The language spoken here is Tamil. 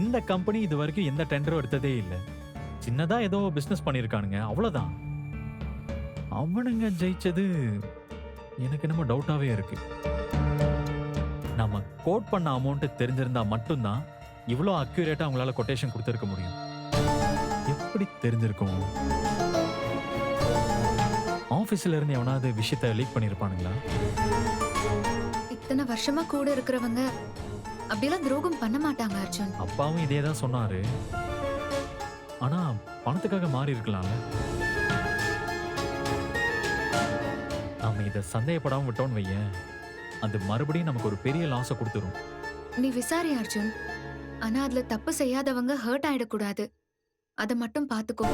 இந்த கம்பெனி இது வரைக்கும் எந்த டெண்டரும் எடுத்ததே இல்லை. சின்னதாக ஏதோ பிஸ்னஸ் பண்ணியிருக்கானுங்க அவ்வளோதான் அவனுங்க ஜெயிச்சது எனக்கு என்னமோ டவுட்டாகவே இருக்கு. நம்ம கோட் பண்ண அமௌண்ட்டு தெரிஞ்சிருந்தா மட்டும்தான் இவ்வளோ அக்யூரேட்டாக அவங்களால கொட்டேஷன் கொடுத்துருக்க முடியும். எப்படி தெரிஞ்சிருக்கும்? ஆஃபீஸில் இருந்து எவனாவது விஷயத்த லீக் பண்ணியிருப்பானுங்களா இத்தனை வருஷமா கூட இருக்கிறவங்க அப்படியெல்லாம் துரோகம் பண்ண மாட்டாங்க அர்ஜுன். அப்பாவும் இதே தான் சொன்னாரு. ஆனா பணத்துக்காக மாறி இருக்கலாம்ல. நாம இத சந்தேகப்படாம விட்டோம்னு வையேன். அது மறுபடியும் நமக்கு ஒரு பெரிய லாஸை கொடுத்துரும். நீ விசாரி அர்ஜுன். ஆனா அதுல தப்பு செய்யாதவங்க ஹர்ட் ஆயிடக்கூடாது. அத மட்டும் பாத்துக்கோ.